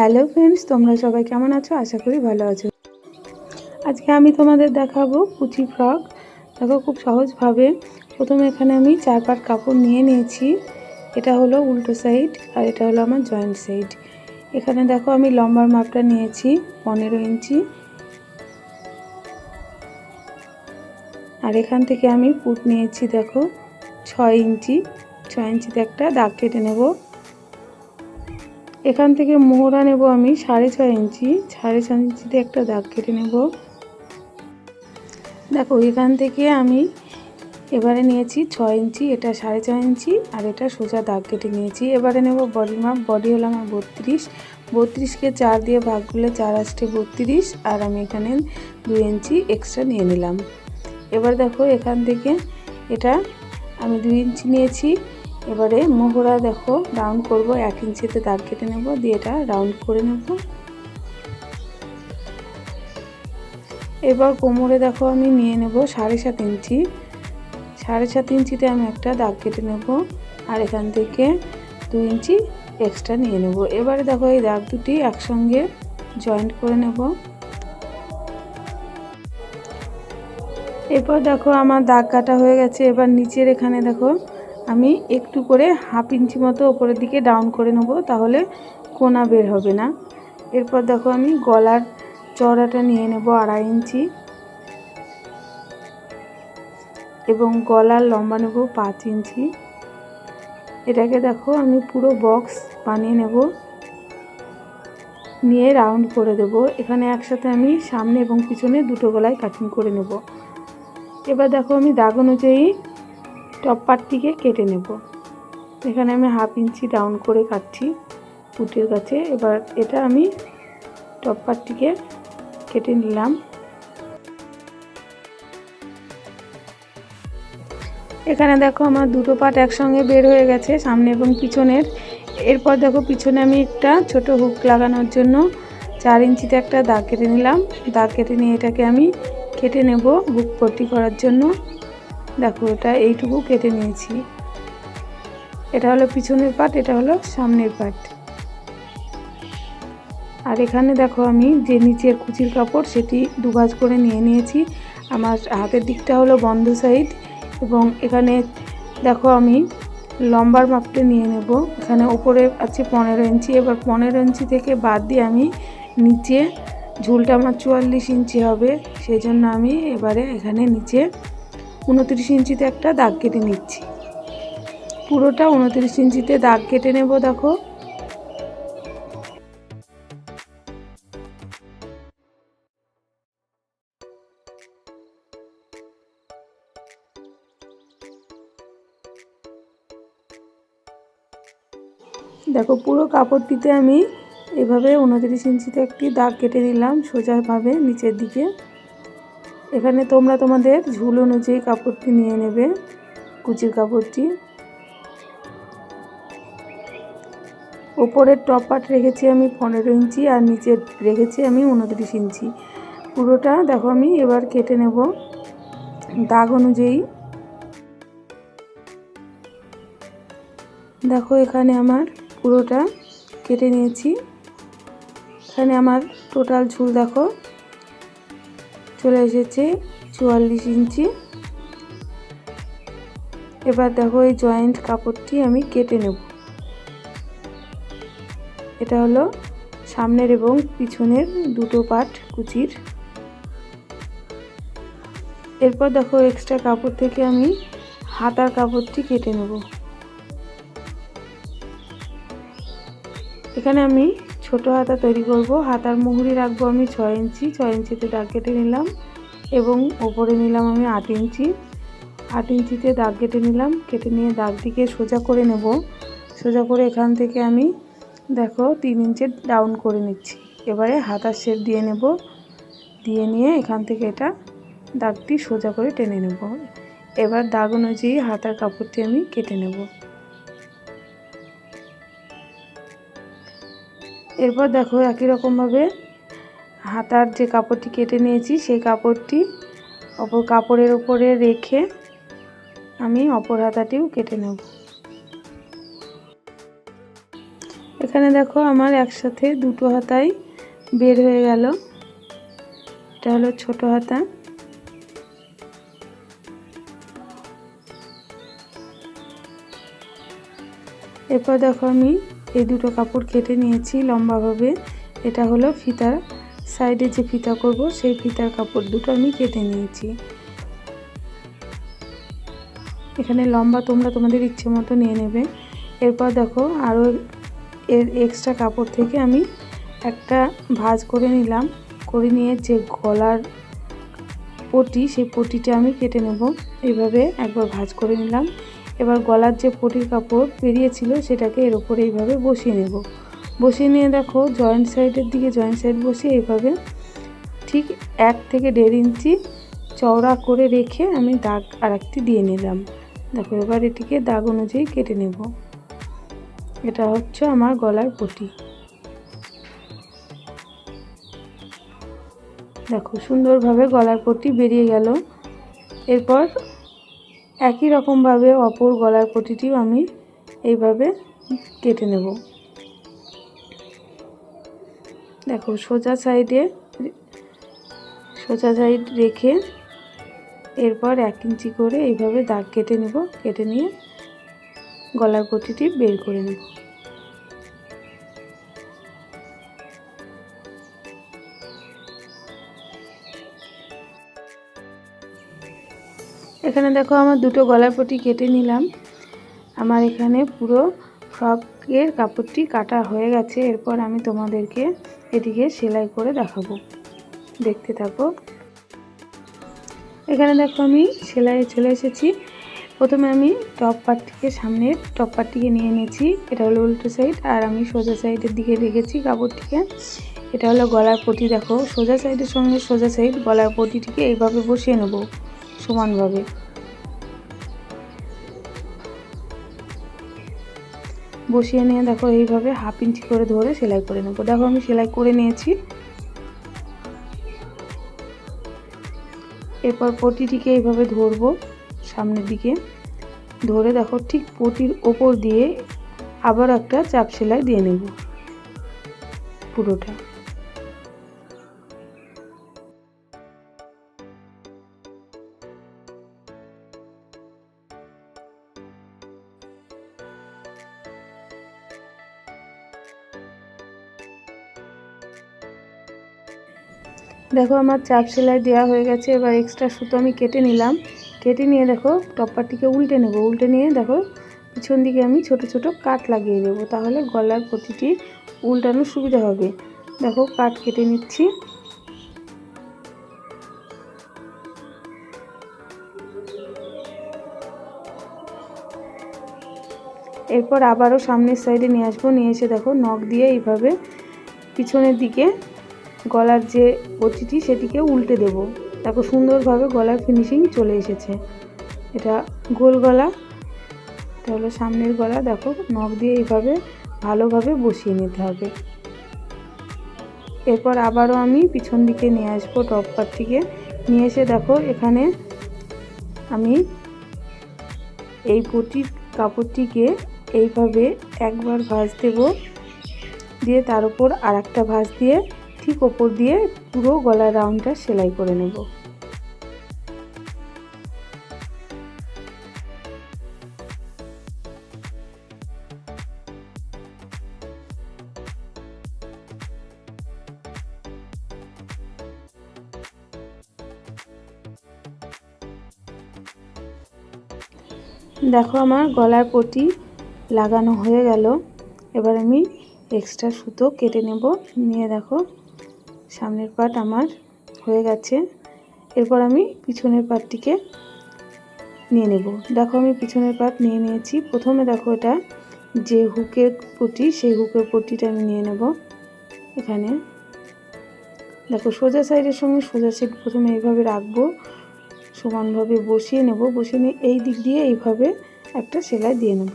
Hello friends, তোমরা সবাই কেমন আছো? আশা করি ভালো আছো। আজকে আমি তোমাদের দেখাবো কুচি ফ্রক। দেখো খুব সহজভাবে। প্রথমে এখানে আমি চার পাট কাপড় নিয়ে নিয়েছি। এটা হলো উল্টো সাইড আর এটা হলো আমার জয়েন্ট সাইড। এখানে দেখো আমি লম্বার মাপটা নিয়েছি, পনেরো ইঞ্চি। আর এখান থেকে আমি পুট নিয়েছি, দেখো, ছয় ইঞ্চি। ছয় ইঞ্চিতে একটা দাগ কেটে নেব। এখান থেকে মোহরা নেব আমি সাড়ে ছয় ইঞ্চি, সাড়ে ছয় ইঞ্চিতে একটা দাগ কেটে নেব। দেখো, এখান থেকে আমি এবারে নিয়েছি ছয় ইঞ্চি, এটা সাড়ে ছয় ইঞ্চি আর এটা সোজা দাগ কেটে নিয়েছি। এবারে নেব বডি মাপ, বডি হলো আমার বত্রিশ। বত্রিশকে চার দিয়ে ভাগ করলে চার আসছে বত্রিশ আর আমি এখানে দুই ইঞ্চি এক্সট্রা নিয়ে নিলাম। এবার দেখো, এখান থেকে এটা আমি দুই ইঞ্চি নিয়েছি। এবারে মোহরা দেখো রাউন্ড করব, এক ইঞ্চিতে দাগ কেটে নেব, দিয়ে এটা রাউন্ড করে নেব। এবার কোমরে দেখো, আমি নিয়ে নেব সাড়ে সাত ইঞ্চি। সাড়ে সাত ইঞ্চিতে আমি একটা দাগ কেটে নেব, আর এখান থেকে দু ইঞ্চি এক্সট্রা নিয়ে নেব। এবারে দেখো, এই দাগ দুটি একসঙ্গে জয়েন্ট করে নেব। এরপর দেখো, আমার দাগ কাটা হয়ে গেছে। এবার নিচের এখানে দেখো আমি একটু করে হাফ ইঞ্চি মতো ওপরের দিকে ডাউন করে নেব, তাহলে কোনা বের হবে না। এরপর দেখো আমি গলার চড়াটা নিয়ে নেব আড়াই ইঞ্চি। এবং গলার লম্বা নেব পাঁচ ইঞ্চি। এটাকে দেখো আমি পুরো বক্স বানিয়ে নেব। নিয়ে রাউন্ড করে দেব। এখানে একসাথে আমি সামনে এবং পিছনে দুটো গলায় কাটিং করে নেব। এবার দেখো আমি দাগ অনুযায়ী টপ পার্টটিকে কেটে নেব। এখানে আমি হাফ ইঞ্চি ডাউন করে কাটছি পুটির কাছে এবার এটা আমি টপ পার্টটিকে কেটে নিলাম। এখানে দেখো আমার দুটো পাট একসঙ্গে বের হয়ে গেছে সামনে এবং পিছনের। এরপর দেখো পিছনে আমি একটা ছোট হুক লাগানোর জন্য চার ইঞ্চিতে একটা দাগ কেটে নিলাম। দাগ কেটে নিয়ে এটাকে আমি কেটে নেব হুক পট্টি করার জন্য। দেখো, এটা এইটুকু কেটে নিয়েছি। এটা হলো পিছনের পাট, এটা হলো সামনের পাট। আর এখানে দেখো, আমি যে নিচের কুচির কাপড়, সেটি দুভাজ করে নিয়ে নিয়েছি। আমার হাতের দিকটা হলো বন্ধ সাইড এবং এখানে দেখো, আমি লম্বার মাপটা নিয়ে নেব। এখানে ওপরে আছে পনেরো ইঞ্চি। এবার পনেরো ইঞ্চি থেকে বাদ দিয়ে আমি নিচে ঝুলটা আমার চুয়াল্লিশ ইঞ্চি হবে। সেই জন্য আমি এবারে এখানে নিচে উনত্রিশ ইঞ্চিতে একটা দাগ কেটে নিচ্ছি। পুরোটা উনত্রিশ ইঞ্চিতে দাগ কেটে নেব, দেখো। দেখো, পুরো কাপড়টিতে আমি এভাবে উনত্রিশ ইঞ্চিতে একটি দাগ কেটে নিলাম সোজাভাবে নিচের দিকে। এখানে তোমরা তোমাদের ঝুল অনুযায়ী কাপড়টি নিয়ে নেবে, কুচির কাপড়টি। ওপরের টপ পার্ট রেখেছি আমি পনেরো ইঞ্চি আর নিচের রেখেছি আমি উনত্রিশ ইঞ্চি। পুরোটা দেখো আমি এবার কেটে নেব। দাগ অনুযায়ী। দেখো এখানে আমার পুরোটা কেটে নিয়েছি। এখানে আমার টোটাল ঝুল দেখো। চলে এসেছে চুয়াল্লিশ ইঞ্চি। এবার দেখো এই জয়েন্ট কাপড়টি আমি কেটে নেব। এটা হলো সামনের এবং পিছনের দুটো পার্ট কুচির। এরপর দেখো এক্সট্রা কাপড় থেকে আমি হাতার কাপড়টি কেটে নেব। এখানে আমি ছোট হাতা তৈরি করব। হাতার মুহুরি রাখব আমি ছয় ইঞ্চি। ছয় ইঞ্চিতে দাগ কেটে নিলাম এবং ওপরে নিলাম আমি আট ইঞ্চি। আট ইঞ্চিতে দাগ কেটে নিলাম। কেটে নিয়ে দাগটিকে সোজা করে নেব। সোজা করে এখান থেকে আমি দেখো তিন ইঞ্চের ডাউন করে নিচ্ছি। এবারে হাতার শেপ দিয়ে নেব। দিয়ে নিয়ে এখান থেকে এটা দাগটি সোজা করে টেনে নেব। এবার দাগ অনুযায়ী হাতার কাপড়টি আমি কেটে নেব। এরপর দেখো একই রকমভাবে হাতার যে কাপড়টি কেটে নিয়েছি, সেই কাপড়টি অপর কাপড়ের ওপরে রেখে আমি অপর হাতাটিও কেটে নেব। এখানে দেখো আমার একসাথে দুটো হাতাই বের হয়ে গেল। এটা হলো ছোট হাতা। এরপর দেখো আমি এই দুটো কাপড় কেটে নিয়েছি লম্বাভাবে। এটা হলো ফিতার সাইডে যে ফিতা করব, সেই ফিতার কাপড় দুটো আমি কেটে নিয়েছি। এখানে লম্বা তোমরা তোমাদের ইচ্ছে মতো নিয়ে নেবে। এরপর দেখো আরও এর এক্সট্রা কাপড় থেকে আমি একটা ভাজ করে নিলাম। করে নিয়ে যে গলার পটি, সেই পটিটা আমি কেটে নেব। এইভাবে একবার ভাজ করে নিলাম। এবার গলার যে পটির কাপড় বেরিয়েছিল সেটাকে এর উপরে এইভাবে বসিয়ে নেব। বসিয়ে নিয়ে দেখো জয়েন্ট সাইডের দিকে জয়েন্ট সাইড বসিয়ে এইভাবে ঠিক এক থেকে দেড় ইঞ্চি চওড়া করে রেখে আমি দাগ আর একটি দিয়ে নিলাম। দেখো, এবার এটিকে দাগ অনুযায়ী কেটে নেব। এটা হচ্ছে আমার গলার পটি। দেখো, সুন্দরভাবে গলার পটি বেরিয়ে গেল। এরপর একই রকমভাবে অপর গলার প্রতিটিও আমি এইভাবে কেটে নেব। দেখো, সোজা সাইডে, সোজা সাইড রেখে এরপর এক ইঞ্চি করে এইভাবে দাগ কেটে নেব, কেটে নিয়ে গলার প্রতিটি বের করে নেব। এখানে দেখো আমার দুটো গলার পটি কেটে নিলাম। আমার এখানে পুরো ফ্রকের কাপড়টি কাটা হয়ে গেছে। এরপর আমি তোমাদেরকে এদিকে সেলাই করে দেখাবো। দেখতে থাকো। এখানে দেখো আমি সেলাই চলে এসেছি। প্রথমে আমি টপ পার্টটিকে সামনের টপ পার্টটিকে নিয়ে নিয়েছি। এটা হলো উল্টো সাইড। আর আমি সোজা সাইডের দিকে রেখেছি কাপড়টিকে। এটা হলো গলার পটি, দেখো। সোজা সাইডের সঙ্গে সোজা সাইড গলার পটিটিকে এইভাবে বসিয়ে নেব সমানভাবে। বসিয়ে নিয়ে দেখো এইভাবে হাফ ইঞ্চি করে ধরে সেলাই করে নেব। দেখো আমি সেলাই করে নিয়েছি। এরপর পটিটিকে এইভাবে ধরবো সামনের দিকে। ধরে দেখো ঠিক পটির ওপর দিয়ে আবার একটা চাপ সেলাই দিয়ে নেব পুরোটা। দেখো আমার চাপ সেলাই দেওয়া হয়ে গেছে, এবার এক্সট্রা সুতো আমি কেটে নিলাম। কেটে নিয়ে দেখো টপ্পারটিকে উল্টে নেব। উল্টে নিয়ে দেখো পিছন দিকে আমি ছোট ছোট কাট লাগিয়ে দেবো, তাহলে গলার প্রতিটি উল্টানোর সুবিধা হবে। দেখো কাট কেটে নিচ্ছি। এরপর আবারও সামনের সাইডে নিয়ে আসব, নিয়ে এসে দেখো নখ দিয়ে এইভাবে পিছনের দিকে গলার যে পটিটি সেটিকে উল্টে দেব। দেখো সুন্দরভাবে গলার ফিনিশিং চলে এসেছে। এটা গোল গলা, এটা হলো সামনের গলা। দেখো নখ দিয়ে এইভাবে ভালোভাবে বসিয়ে নিতে হবে। এরপর আবারও আমি পিছন দিকে নিয়ে আসব টপ পার্টটিকে নিয়ে এসে দেখো এখানে আমি এই পটির কাপড়টিকে এইভাবে একবার ভাঁজ দেব। দিয়ে তার উপর আর একটা ভাঁজ দিয়ে ঠিক ওপর দিয়ে পুরো গলার রাউন্ডটা সেলাই করে নেব। দেখো আমার গলার পটি লাগানো হয়ে গেল। এবার আমি এক্সট্রা সুতো কেটে নেব। নিয়ে দেখো সামনের পাট আমার হয়ে গেছে। এরপর আমি পিছনের পাটটিকে নিয়ে নেব। দেখো আমি পিছনের পাট নিয়ে নিয়েছি। প্রথমে দেখো এটা যে হুকের পটি, সেই হুকের পটিটা আমি নিয়ে নেব এখানে। দেখো সোজা সাইডের সঙ্গে সোজা সাইড প্রথমে এইভাবে রাখব, সমানভাবে বসিয়ে নেব। বসিয়ে নিয়ে এই দিক দিয়ে এইভাবে একটা সেলাই দিয়ে নেব।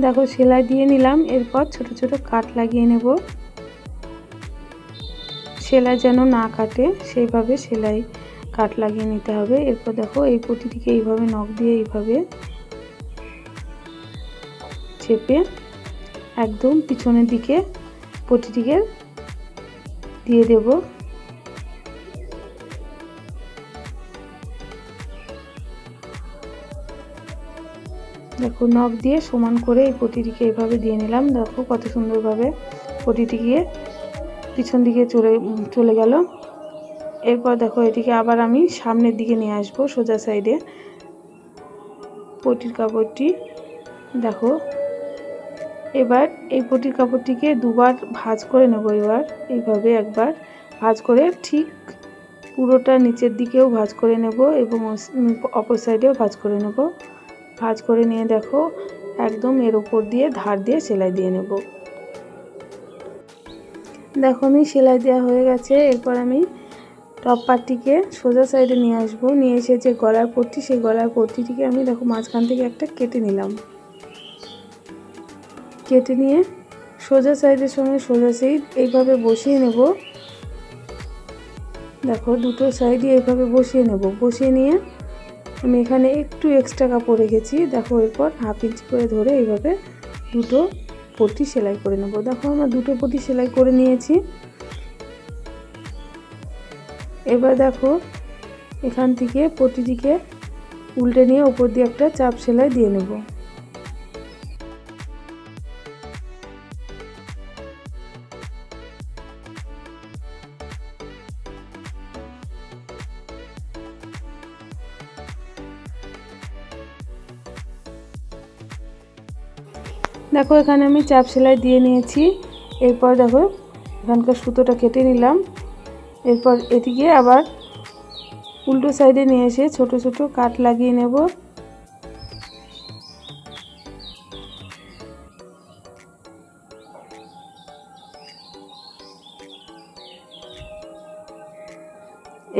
দেখো, সেলাই দিয়ে নিলাম। এরপর ছোট ছোট কাট লাগিয়ে নেব। সেলাই যেন না কাটে, সেইভাবে সেলাই কাট লাগিয়ে নিতে হবে। এরপর দেখো, এই পটিটিকে এইভাবে নখ দিয়ে এইভাবে চেপে একদম পিছনের দিকে পটিটিকে দিয়ে দেব। দেখো নখ দিয়ে সমান করে এই পটিটিকে এইভাবে দিয়ে নিলাম। দেখো কত সুন্দরভাবে পটিটিকে পিছন দিকে চলে চলে গেল। এরপর দেখো, এটিকে আবার আমি সামনের দিকে নিয়ে আসব সোজা সাইডে। পটির কাপড়টি, দেখো। এবার এই পটির কাপড়টিকে দুবার ভাজ করে নেব এবার, এইভাবে একবার ভাজ করে ঠিক পুরোটা নিচের দিকেও ভাজ করে নেব এবং অপর সাইডেও ভাজ করে নেব। ভাজ করে নিয়ে দেখো, একদম এর ওপর দিয়ে ধার দিয়ে সেলাই দিয়ে নেব। দেখো আমি সেলাই দেওয়া হয়ে গেছে, এরপর আমি টপ পার্টটিকে সোজা সাইডে নিয়ে আসব। নিয়ে এসে যে গলার পট্টি, সেই গলার পট্টিটিকে আমি দেখো মাঝখান থেকে একটা কেটে নিলাম। কেটে নিয়ে সোজা সাইডের সঙ্গে সোজা সাইড এইভাবে বসিয়ে নেব। দেখো দুটো সাইডই এইভাবে বসিয়ে নেব। বসিয়ে নিয়ে আমি এখানে একটু এক্সট্রা কাপড় রেখেছি। দেখো এরপর হাফ ইঞ্চি করে ধরে এইভাবে দুটো পটি সেলাই করে নেব। দেখো আমার দুটো পটি সেলাই করে নিয়েছি। এবার দেখো এখান থেকে পটিটিকে উল্টে নিয়ে ওপর দিয়ে একটা চাপ সেলাই দিয়ে নেব। দেখো, এখানে আমি চাপ সেলাই দিয়ে নিয়েছি। এরপর দেখো, এখানকার সুতোটা কেটে নিলাম। এরপর এটিকে আবার উল্টো সাইডে নিয়ে এসে ছোট ছোট কাট লাগিয়ে নেব।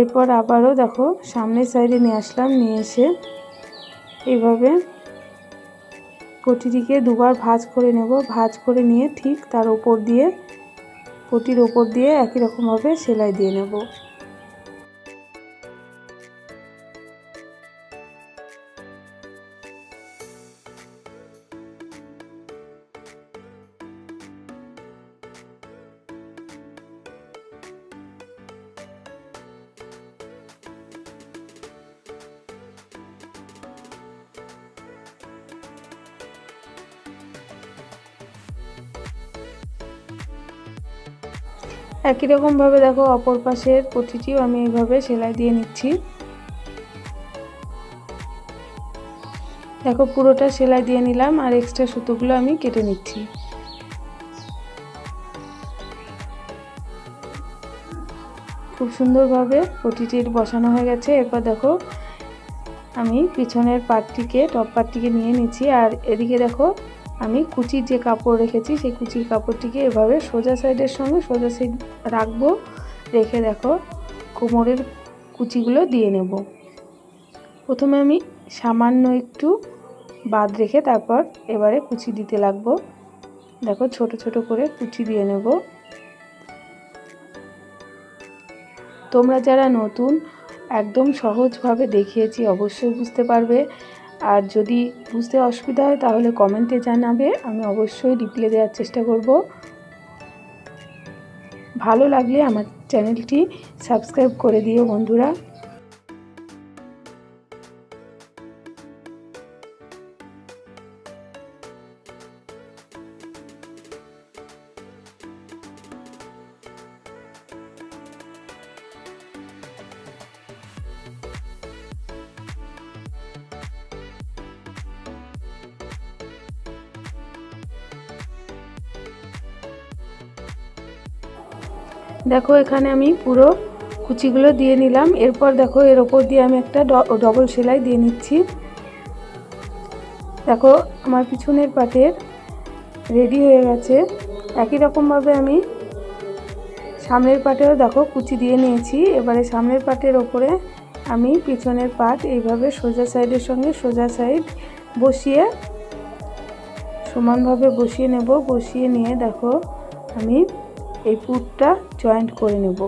এরপর আবারও দেখো, সামনের সাইডে নিয়ে আসলাম, নিয়ে এসে এইভাবে পটিটিকে দুবার ভাজ করে নেব। ভাজ করে নিয়ে ঠিক তার ওপর দিয়ে, পটির ওপর দিয়ে একই রকমভাবে সেলাই দিয়ে নেব। একই রকমভাবে দেখো অপর পাশের পটিটিও আমি এইভাবে সেলাই দিয়ে নিচ্ছি। দেখো পুরোটা সেলাই দিয়ে নিলাম আর এক্সট্রা সুতোগুলো আমি কেটে নিচ্ছি। খুব সুন্দরভাবে পটিটির বসানো হয়ে গেছে। এরপর দেখো আমি পিছনের পাটটিকে, টপ পাটটিকে নিয়ে নিচ্ছি। আর এদিকে দেখো আমি কুচির যে কাপড় রেখেছি, সেই কুচির কাপড়টিকে এভাবে সোজা সাইডের সঙ্গে সোজা সাইড রাখব। রেখে দেখো, কোমরের কুচিগুলো দিয়ে নেব। প্রথমে আমি সামান্য একটু বাদ রেখে তারপর এবারে কুচি দিতে লাগবো। দেখো, ছোট ছোট করে কুচি দিয়ে নেব। তোমরা যারা নতুন, একদম সহজভাবে দেখিয়েছি, অবশ্যই বুঝতে পারবে। আর যদি বুঝতে অসুবিধা হয় তাহলে কমেন্টে জানাবে, আমি অবশ্যই রিপ্লে দেওয়ার চেষ্টা করব। ভালো লাগলে আমার চ্যানেলটি সাবস্ক্রাইব করে দিও বন্ধুরা। দেখো, এখানে আমি পুরো কুচিগুলো দিয়ে নিলাম। এরপর দেখো, এর ওপর দিয়ে আমি একটা ডবল সেলাই দিয়ে নিচ্ছি। দেখো, আমার পিছনের পাটের রেডি হয়ে গেছে। একই রকমভাবে আমি সামনের পাটেও দেখো, কুচি দিয়ে নিয়েছি। এবারে সামনের পাটের ওপরে আমি পিছনের পাট এইভাবে সোজা সাইডের সঙ্গে সোজা সাইড বসিয়ে সমানভাবে বসিয়ে নেব। বসিয়ে নিয়ে দেখো, আমি এই পুরটা জয়েন্ট করে নেব।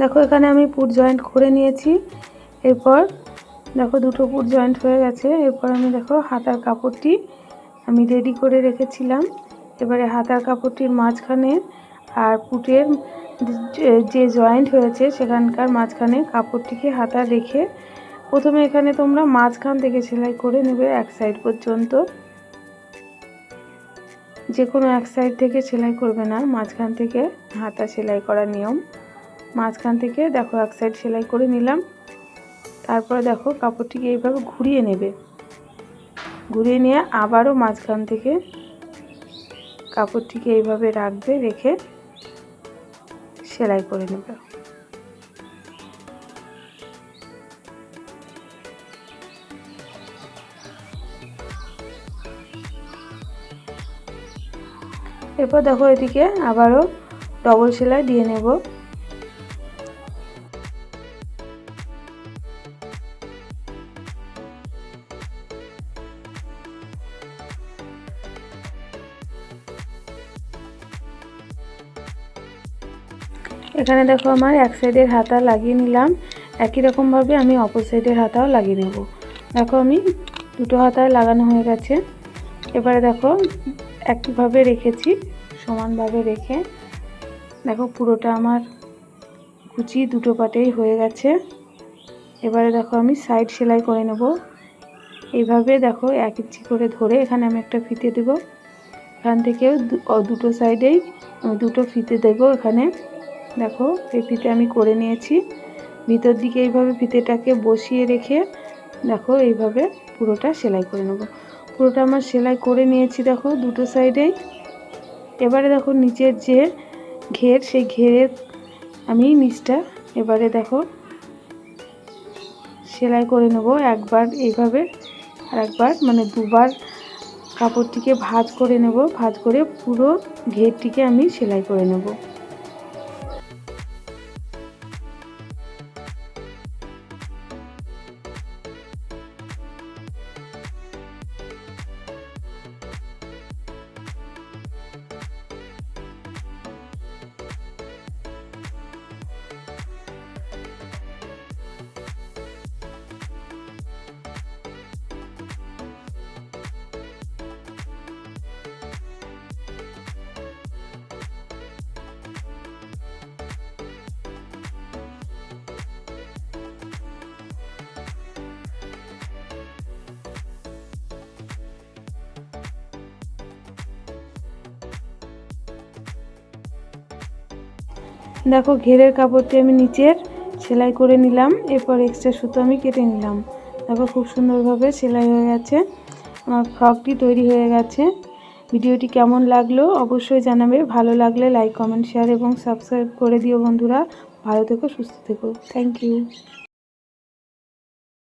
দেখো, এখানে আমি পুর জয়েন্ট করে নিয়েছি। এরপর দেখো, দুটো পুর জয়েন্ট হয়ে গেছে। এরপর আমি দেখো, হাতার কাপড়টি আমি রেডি করে রেখেছিলাম। এবারে হাতার কাপড়টির মাঝখানে আর পুটের যে জয়েন্ট হয়েছে, সেখানকার মাঝখানে কাপড়টিকে হাতা রেখে প্রথমে এখানে তোমরা মাঝখান থেকে সেলাই করে নেবে এক সাইড পর্যন্ত। যে কোনো এক সাইড থেকে সেলাই করবে না, মাঝখান থেকে হাতা সেলাই করার নিয়ম। মাঝখান থেকে দেখো এক সাইড সেলাই করে নিলাম। তারপরে দেখো কাপড়টিকে এইভাবে ঘুরিয়ে নেবে। ঘুরিয়ে নিয়ে আবারও মাঝখান থেকে কাপড়টিকে এইভাবে রাখবে, রেখে সেলাই করে নেবে। এরপর দেখো এদিকে আবারও ডবল সেলাই দিয়ে নেব। এখানে দেখো আমার এক সাইডের হাতা লাগিয়ে নিলাম। একই রকমভাবে আমি অপর সাইডের হাতাও লাগিয়ে নেব। দেখো আমি দুটো হাতায় লাগানো হয়ে গেছে। এবারে দেখো একইভাবে রেখেছি। সমানভাবে রেখে, দেখো পুরোটা আমার কুচি দুটো পাটেই হয়ে গেছে। এবারে দেখো আমি সাইড সেলাই করে নেব। এইভাবে দেখো এক ইঞ্চি করে ধরে এখানে আমি একটা ফিতে দেব। এখান থেকেও দুটো সাইডেই আমি দুটো ফিতে দেব এখানে। দেখো এই ফিতে আমি করে নিয়েছি। ভিতর দিকে এইভাবে ফিতেটাকে বসিয়ে রেখে দেখো এইভাবে পুরোটা সেলাই করে নেব। পুরোটা আমার সেলাই করে নিয়েছি দেখো দুটো সাইডেই। এবারে দেখো নিচের যে ঘের, সেই ঘেরের আমি নিচটা এবারে দেখো সেলাই করে নেব একবার এইভাবে আর একবার মানে দুবার কাপড়টিকে ভাজ করে নেব, ভাজ করে পুরো ঘেরটিকে আমি সেলাই করে নেব। দেখো ঘেরের কাপড়টি আমি নিচের সেলাই করে নিলাম, এরপর এক্সট্রা সুতো আমি কেটে নিলাম। দেখো খুব সুন্দরভাবে সেলাই হয়ে গেছে, আমার ফ্রকটি তৈরি হয়ে গেছে। ভিডিওটি কেমন লাগল অবশ্যই জানাবে, ভালো লাগলে লাইক কমেন্ট শেয়ার এবং সাবস্ক্রাইব করে দিও বন্ধুরা। ভালো থেকো, সুস্থ থেকো। Thank you